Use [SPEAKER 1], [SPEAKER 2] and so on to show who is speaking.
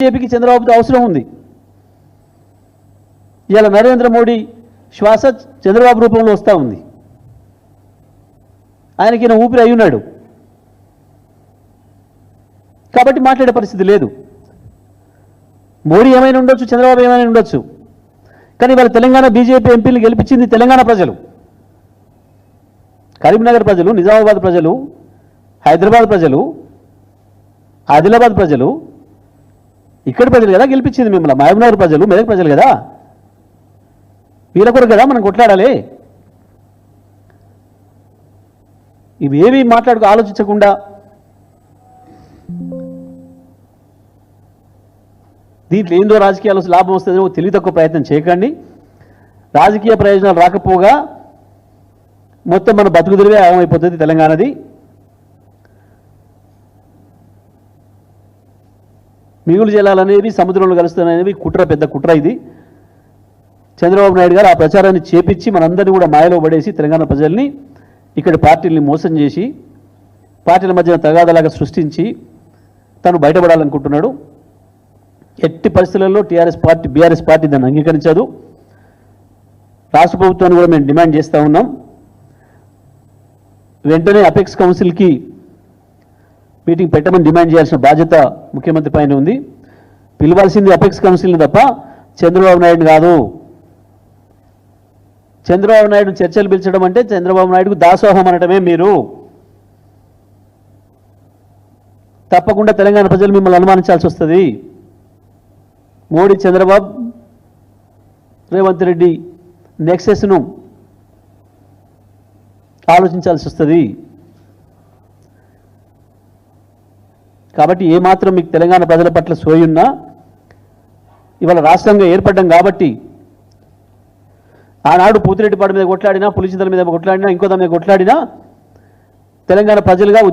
[SPEAKER 1] బీజేపీకి చంద్రబాబుతో అవసరం ఉంది. ఇవాళ నరేంద్ర మోడీ శ్వాస చంద్రబాబు రూపంలో వస్తూ ఉంది. ఆయనకి ఊపిరి అయి ఉన్నాడు. కాబట్టి మాట్లాడే పరిస్థితి లేదు. మోడీ ఏమైనా ఉండొచ్చు చంద్రబాబు ఏమైనా ఉండొచ్చు. కానీ ఇవాళ తెలంగాణ బీజేపీ ఎంపీలు గెలిపించింది తెలంగాణ ప్రజలు. కరీంనగర్ ప్రజలు నిజామాబాద్ ప్రజలు హైదరాబాద్ ప్రజలు ఆదిలాబాద్ ప్రజలు ఇక్కడ ప్రజలు కదా గెలిపించింది మిమ్మల్ని? మహబూబ్నగర్ ప్రజలు మెదక్ ప్రజలు కదా? వీళ్ళ కొరకు కదా మనం కొట్లాడాలి? ఇవేమీ మాట్లాడుకు ఆలోచించకుండా దీంట్లో ఏందో రాజకీయాలు లాభం వస్తుందో తెలివి తక్కువ ప్రయత్నం చేయకండి. రాజకీయ ప్రయోజనాలు రాకపోగా మొత్తం మన బతుకు తెరివే ఆగమైపోతుంది తెలంగాణది. మిగులు జలాలనేవి సముద్రంలో కలుస్తున్నాయనేవి కుట్ర పెద్ద కుట్ర ఇది. చంద్రబాబు నాయుడు గారు ఆ ప్రచారాన్ని చేపించి మనందరినీ కూడా మాయలో పడేసి తెలంగాణ ప్రజల్ని ఇక్కడ పార్టీల్ని మోసం చేసి పార్టీల మధ్యన తగాదలాగా సృష్టించి తను బయటపడాలనుకుంటున్నాడు. ఎట్టి పరిస్థితులలో టీఆర్ఎస్ పార్టీ బీఆర్ఎస్ పార్టీ దాన్ని అంగీకరించదు. రాష్ట్ర ప్రభుత్వాన్ని కూడా మేము డిమాండ్ చేస్తూ ఉన్నాం. వెంటనే అపెక్స్ కౌన్సిల్కి మీటింగ్ పెట్టమని డిమాండ్ చేయాల్సిన బాధ్యత ముఖ్యమంత్రి పైన ఉంది. పిలవాల్సింది అపెక్స్ కౌన్సిల్ని తప్ప చంద్రబాబు నాయుడు కాదు. చంద్రబాబు నాయుడు చర్చలు పిలిచడం అంటే చంద్రబాబు నాయుడుకు దాసోహం అనటమే మీరు. తప్పకుండా తెలంగాణ ప్రజలు మిమ్మల్ని అనుమానించాల్సి వస్తుంది. మోడీ చంద్రబాబు రేవంత్ రెడ్డి నెక్సెస్ను ఆలోచించాల్సి వస్తుంది. కాబట్టి ఏమాత్రం మీకు తెలంగాణ ప్రజల పట్ల సోయున్నా ఇవాళ రాష్ట్రంగా ఏర్పడ్డం కాబట్టి ఆనాడు పూతిరెడ్డిపాడు మీద కొట్లాడినా పులిచింతల మీద కొట్లాడినా ఇంకో దాని మీద కొట్లాడినా తెలంగాణ ప్రజలుగా